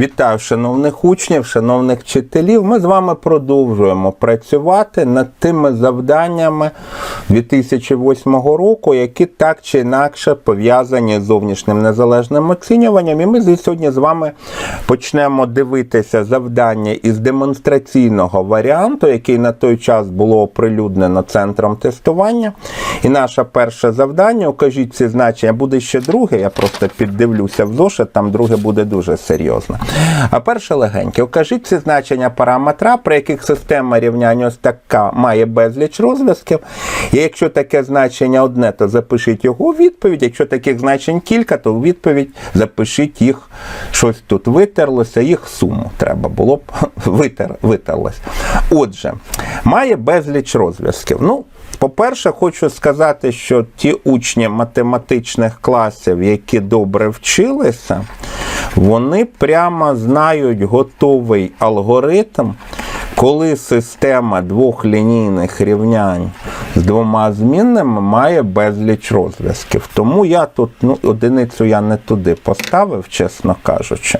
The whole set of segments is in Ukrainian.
Вітаю шановних учнів, шановних вчителів. Ми з вами продовжуємо працювати над тими завданнями 2008 року, які так чи інакше пов'язані з зовнішнім незалежним оцінюванням. І ми сьогодні з вами почнемо дивитися завдання із демонстраційного варіанту, який на той час було оприлюднено центром тестування. І наше перше завдання, укажіть ці значення, буде ще друге. Я просто піддивлюся в зошит, там друге буде дуже серйозно. А перше легеньке, укажіть ці значення параметра, при яких система рівняння ось така має безліч розв'язків. І якщо таке значення одне, то запишіть його у відповідь. Якщо таких значень кілька, то у відповідь запишіть їх, щось тут витерлося, їх суму треба було б витер, витерлось. Отже, має безліч розв'язків. Ну, по-перше, хочу сказати, що ті учні математичних класів, які добре вчилися, вони прямо знають готовий алгоритм, коли система двох лінійних рівнянь з двома змінними має безліч розв'язків. Тому я тут ну, одиницю я не туди поставив, чесно кажучи.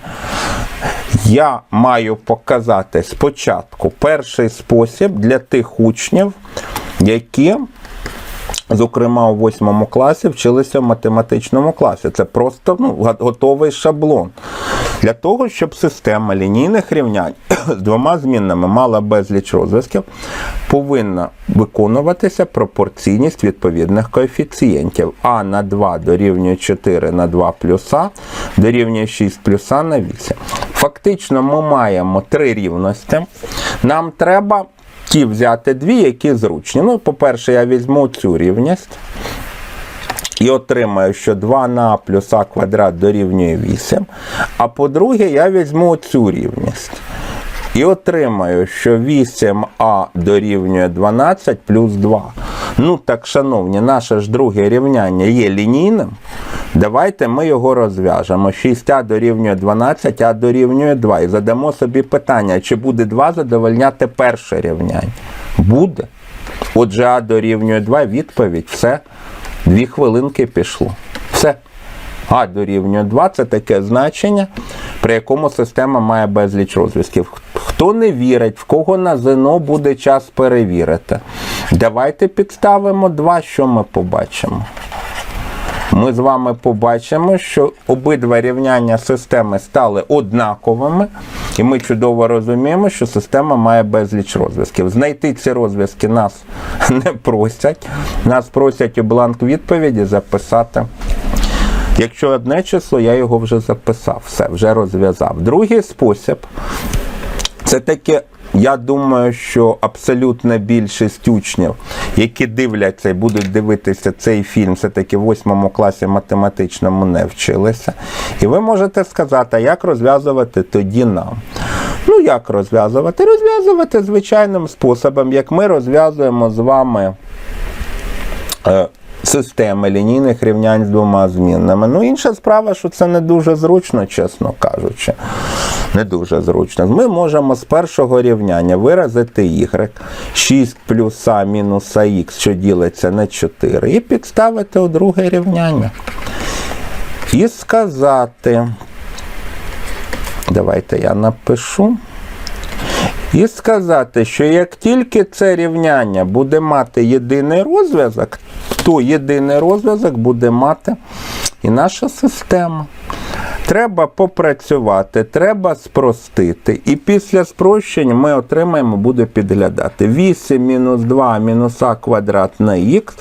Я маю показати спочатку перший спосіб для тих учнів, які, зокрема, у восьмому класі вчилися в математичному класі. Це просто ну, готовий шаблон. Для того, щоб система лінійних рівнянь з двома змінними мала безліч розв'язків, повинна виконуватися пропорційність відповідних коефіцієнтів. А на 2 дорівнює 4 на 2 плюса дорівнює 6 плюса на 8. Фактично, ми маємо три рівності. Нам треба ті взяти дві, які зручні. Ну, по-перше, я візьму цю рівність. І отримаю, що 2 на плюс а квадрат дорівнює 8. А по-друге, я візьму цю рівність. І отримаю, що 8а дорівнює 12 плюс 2. Ну так, шановні, наше ж друге рівняння є лінійним. Давайте ми його розв'яжемо. 6а дорівнює 12, а дорівнює 2. І задамо собі питання, чи буде 2 задовольняти перше рівняння? Буде. Отже, а дорівнює 2, відповідь, все. Дві хвилинки пішло. Все. А дорівнює 2 це таке значення, при якому система має безліч розв'язків. Хто не вірить, в кого на ЗНО буде час перевірити. Давайте підставимо 2, що ми побачимо. Ми з вами побачимо, що обидва рівняння системи стали однаковими, і ми чудово розуміємо, що система має безліч розв'язків. Знайти ці розв'язки нас не просять. Нас просять у бланк відповіді записати. Якщо одне число, я його вже записав, все, вже розв'язав. Другий спосіб це таке. Я думаю, що абсолютна більшість учнів, які дивляться і будуть дивитися цей фільм, все-таки в восьмому класі математичному не вчилися. І ви можете сказати, а як розв'язувати тоді нам? Ну, як розв'язувати? Розв'язувати звичайним способом, як ми розв'язуємо з вами. Системи лінійних рівнянь з двома змінними. Ну, інша справа, що це не дуже зручно, чесно кажучи. Не дуже зручно. Ми можемо з першого рівняння виразити y, 6 плюс а мінус ах, що ділиться на 4, і підставити у друге рівняння. І сказати, давайте я напишу. І сказати, що як тільки це рівняння буде мати єдиний розв'язок, то єдиний розв'язок буде мати і наша система. Треба попрацювати, треба спростити. І після спрощення ми отримаємо, буде підглядати. 8 мінус 2 мінус а квадрат на х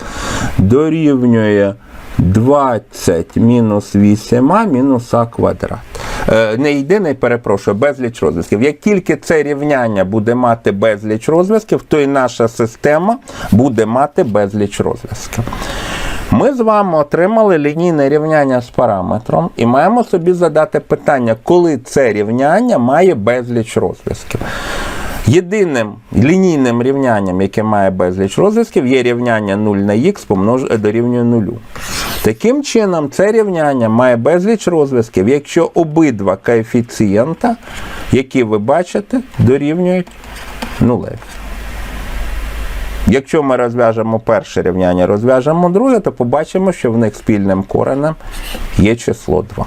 дорівнює 20 мінус 8а мінус а квадрат. Е, Не єдиний, перепрошую, безліч розв'язків. Як тільки це рівняння буде мати безліч розв'язків, то і наша система буде мати безліч розв'язків. Ми з вами отримали лінійне рівняння з параметром і маємо собі задати питання, коли це рівняння має безліч розв'язків. Єдиним лінійним рівнянням, яке має безліч розв'язків, є рівняння 0 на х помнож... дорівнює 0. Таким чином, це рівняння має безліч розв'язків, якщо обидва коефіцієнта, які ви бачите, дорівнюють нулеві. Якщо ми розв'яжемо перше рівняння, розв'яжемо друге, то побачимо, що в них спільним коренем є число 2.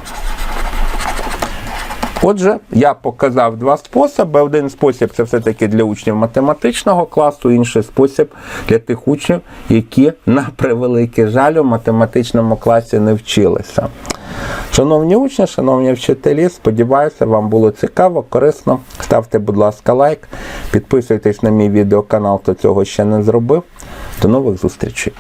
Отже, я показав два способи. Один спосіб це все-таки для учнів математичного класу, інший спосіб для тих учнів, які на превеликий жаль у математичному класі не вчилися. Шановні учні, шановні вчителі, сподіваюся, вам було цікаво, корисно. Ставте, будь ласка, лайк, підписуйтесь на мій відеоканал, хто цього ще не зробив. До нових зустрічей!